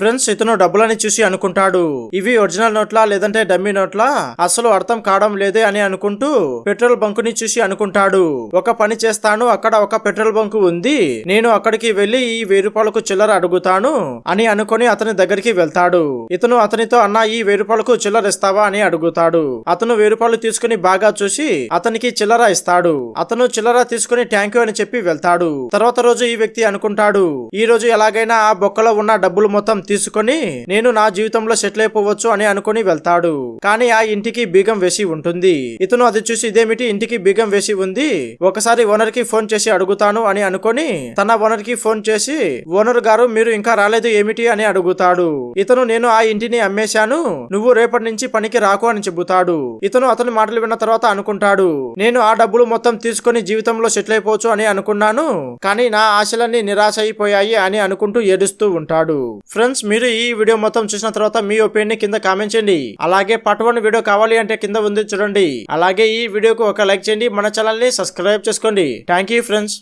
Friends ఇతను డబ్బులని చూసి అనుకుంటాడు. ఇవి ఒరిజినల్ నోట్లా లేదంటే డమ్మీ నోట్లా? అసలు అర్థం కావడం లేదే అని అనుకుంటూ పెట్రోల్ బంక్ని చూసి అనుకుంటాడు. ఒక పని చేస్తాను అక్కడ ఒక పెట్రోల్ బంక్ ఉంది. నేను అక్కడికి వెళ్ళి ఈ వెయ్యి రూపాయలకు చిల్లర అడుగుతాను అని అనుకుని అతని దగ్గరికి వెళ్తాడు. ఇతను అతనితో అన్న ఈ వెయ్యి రూపాయలకు చిల్లర ఇస్తావా? అని అడుగుతాడు. అతను వెయ్యి రూపాయలు తీసుకుని బాగా చూసి అతనికి చిల్లర ఇస్తాడు. అతను చిల్లర తీసుకుని థ్యాంక్ యూ అని చెప్పి వెళ్తాడు. తర్వాత రోజు ఈ వ్యక్తి అనుకుంటాడు ఈ రోజు ఎలాగైనా ఆ బొక్కలో ఉన్న డబ్బులు మొత్తం తీసుకొని నేను నా జీవితంలో సెటిల్ అయిపోవచ్చు అని అనుకుని వెళ్తాడు. కానీ ఆ ఇంటికి బీగం వేసి ఉంటుంది. ఇతను అది చూసి ఇదేమిటి? ఇంటికి బీగం వేసి ఉంది. ఒకసారి ఓనర్కి ఫోన్ చేసి అడుగుతాను అని అనుకొని తన ఓనర్కి ఫోన్ చేసి ఓనర్ గారు మీరు ఇంకా రాలేదు ఏమిటి? అని అడుగుతాడు. ఇతను నేను ఆ ఇంటిని అమ్మేశాను. నువ్వు రేపటి నుంచి పనికి రాకు అని చెబుతాడు. ఇతను అతని మాటలు విన్న తర్వాత అనుకుంటాడు. నేను ఆ డబ్బులు మొత్తం తీసుకొని జీవితంలో సెటిల్ అయిపోవచ్చు అని అనుకున్నాను. కానీ నా ఆశలన్నీ నిరాశ అయిపోయాయి అని అనుకుంటూ ఏడుస్తూ ఉంటాడు. ఫ్రెండ్స్ మీరు ఈ వీడియో మొత్తం చూసిన తర్వాత మీ ఒపీనియన్ కింద కామెంట్ చేయండి. అలాగే పార్ట్ వన్ వీడియో కావాలి అంటే కింద ఉంది చూడండి. అలాగే ఈ వీడియోకు ఒక లైక్ చేయండి. మన ఛానల్ని సబ్స్క్రైబ్ చేసుకోండి. Thank you friends.